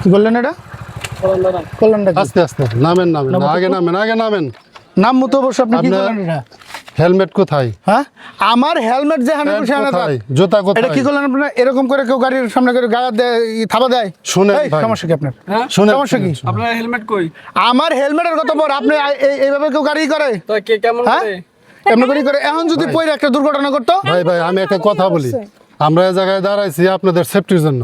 কি বললেন এটা? কল্যাণটা আস্তে আস্তে নামেন নামেন। আগে নামেন আগে নামেন। নাম মতো অবশ্য আপনি কি করলেন এটা? হেলমেট কোথায়? হ্যাঁ? আমার হেলমেট যে হানে বসে আনা কোথায়? এটা কি করলেন আপনার? এরকম করে কেউ গাড়ির সামনে করে গায়ে দেয় থাবা দেয়? শুনেন সমস্যা কি আপনার? হ্যাঁ? সমস্যা কি? আপনার হেলমেট কই? আমার হেলমেটের কত বড় আপনি এইভাবে কেউ গাড়ি করে? তো কে কেমন হ্যাঁ? করে? এমন করে করে। এখন যদি পরে একটা দুর্ঘটনা করতো ভাই ভাই আমি একটা কথা বলি। আমরা এই জায়গায় দাঁড়াইছি আপনাদের সেফটির জন্য।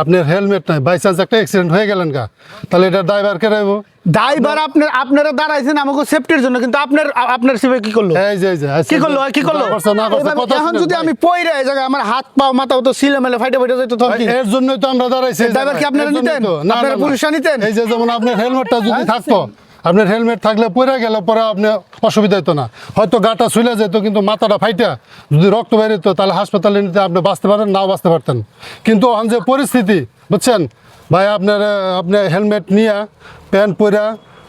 আপনার হেলমেট নাই বাই চান্স একটা অ্যাক্সিডেন্ট হয়ে গেলেন কা তাহলে এটা ড্রাইভার কে রাখব ড্রাইভার আপনার আপনারা দাঁড়াইছেন আমাকে সেফটির জন্য কিন্তু আপনার আপনার সিবে কি করল? এই যে যে কি করল? কি করল? এখন যদি আমি পইরে এই জায়গায় আমার হাত পা মাথা তো সিলে মেলে ফাইটে ফাইটে যেত তখন এর জন্যই তো আমরা দাঁড়াইছি ড্রাইভার কি আপনারা নিতেন? আপনারা না। নিতেন? এই যে যেমন আপনার হেলমেটটা যদি থাকতো আপনার হেলমেট থাকলে পরে গেলে পরে আপনি অসুবিধা হতো না হয়তো গাটা শুলে যেত কিন্তু মাথাটা ফাইটা যদি রক্ত বেরোত তাহলে হাসপাতালে নিতে আপনি বাঁচতে পারেন নাও বাঁচতে পারতেন কিন্তু এখন যে পরিস্থিতি বুঝছেন ভাই আপনার আপনি হেলমেট নিয়ে প্যান্ট পরা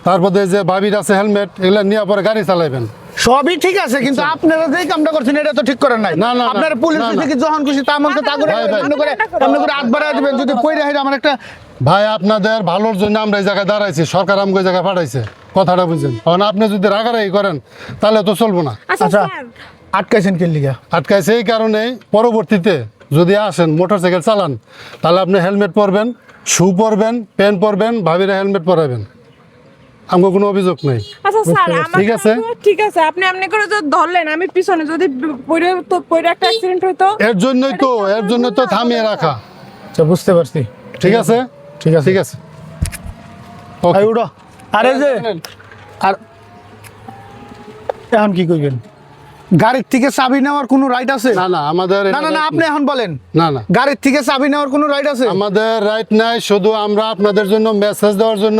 তারপরে যে বাবির আছে হেলমেট এগুলো নিয়ে পরে গাড়ি চালাইবেন সবই ঠিক আছে কিন্তু আপনারা যেই কামটা করছেন এটা তো ঠিক করেন নাই না, না। আপনারা পুলিশ। থেকে যখন খুশি তা মন তা করে। করে এমনি করে হাত বাড়ায় দিবেন যদি পইরে হেরে আমার একটা ভাই আপনাদের ভালোর জন্য আমরা এই জায়গায় দাঁড়াইছি সরকার আমাকে জায়গায় পাঠাইছে। কথাটা বুঝছেন? কারণ আপনি যদি রাগারাগি করেন তাহলে তো চলবো না। আচ্ছা আচ্ছা আটকাইছেন কে লিগা? আটকাইছে এই কারণেই পরবর্তীতে যদি আসেন মোটরসাইকেল চালান তাহলে আপনি হেলমেট পরবেন শু পরবেন প্যান্ট পরবেন ভাবিরা হেলমেট পরাবেন আমার কোনো অভিযোগ নেই। আচ্ছা স্যার ঠিক আছে। ঠিক আছে। আপনি এমনি করে যদি ধরলেন আমি পিছনে যদি পড়ে তো পড়ে একটা অ্যাক্সিডেন্ট হইতো এর জন্যই তো এর জন্য তো থামিয়ে রাখা। আচ্ছা বুঝতে পারছি। ঠিক আছে? ঠিক আছে। ঠিক আছে। ওকে উঠো আরে যে আর এখন কি কইবেন? গাড়ির থেকে চাবি নেওয়ার কোনো রাইট আছে? না না আমাদের না না না আপনি এখন বলেন। না। না গাড়ির থেকে চাবি নেওয়ার কোনো রাইট আছে? আমাদের রাইট নাই। শুধু আমরা আপনাদের জন্য মেসেজ দেওয়ার জন্য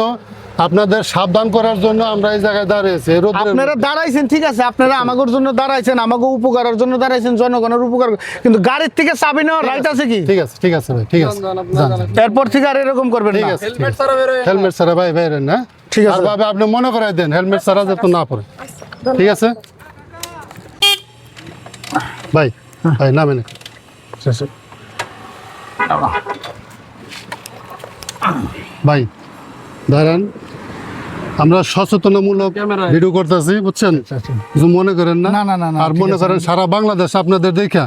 আপনাদের সাবধান করার জন্য আমরা এই জায়গায় দাঁড়িয়েছি। আপনারা দাঁড়াইছেন ঠিক আছে আপনারা আমাদের জন্য দাঁড়াইছেন আমাকে উপকারের জন্য দাঁড়াইছেন জনগণের উপকার কিন্তু গাড়ির থেকে চাবি নেওয়ার রাইট আছে কি? ঠিক আছে ঠিক আছে ভাই ঠিক আছে। এরপর থেকে আর এরকম করবেন ঠিক আছে হেলমেট ছাড়া বের হেলমেট ছাড়া ভাই বাইরেন না। ঠিক আছে। ভাবে আপনি মনে করাই দেন হেলমেট ছাড়া যাতে না পড়ে। ঠিক আছে? ভাই ভাই নামেন আচ্ছা, আচ্ছা। ভাই দাঁড়ান। আমরা সচেতনমূলক। ভিডিও করতেছি বুঝছেন? কিছু মনে করেন না, আর মনে করেন সারা বাংলাদেশ আপনাদের দেখা।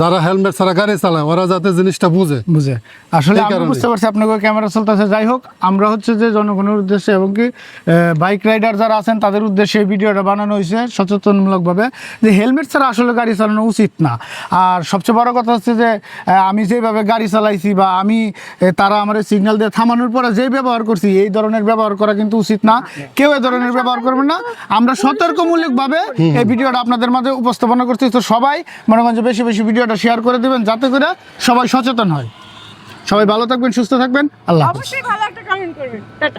যারা হেলমেট ছাড়া গাড়ি চালায় ওরা যাতে জিনিসটা বুঝে। বুঝে। আসলে এই আমি বুঝতে পারছি আপনাকে ক্যামেরা চলতেছে। যাই হোক আমরা হচ্ছে যে জনগণের উদ্দেশ্যে এবং কি বাইক রাইডার যারা আছেন তাদের উদ্দেশ্যে এই ভিডিওটা বানানো হয়েছে সচেতনমূলকভাবে। যে হেলমেট ছাড়া আসলে গাড়ি চালানো উচিত না। আর সবচেয়ে বড় কথা হচ্ছে যে আমি যেভাবে গাড়ি চালাইছি বা আমি তারা আমার সিগন্যাল দিয়ে থামানোর পরে যে ব্যবহার করছি এই ধরনের ব্যবহার করা কিন্তু উচিত না। কেউ এই ধরনের ব্যবহার করবেন না। আমরা সতর্কমূলকভাবে এই ভিডিওটা আপনাদের মাঝে উপস্থাপনা করছি। তো সবাই মনে করেন যে বেশি বেশি ভিডিওটা শেয়ার করে দেবেন যাতে করে সবাই সচেতন হয়। সবাই ভালো থাকবেন, সুস্থ থাকবেন। আল্লাহ। অবশ্যই ভালো একটা কমেন্ট করবেন। টাটা।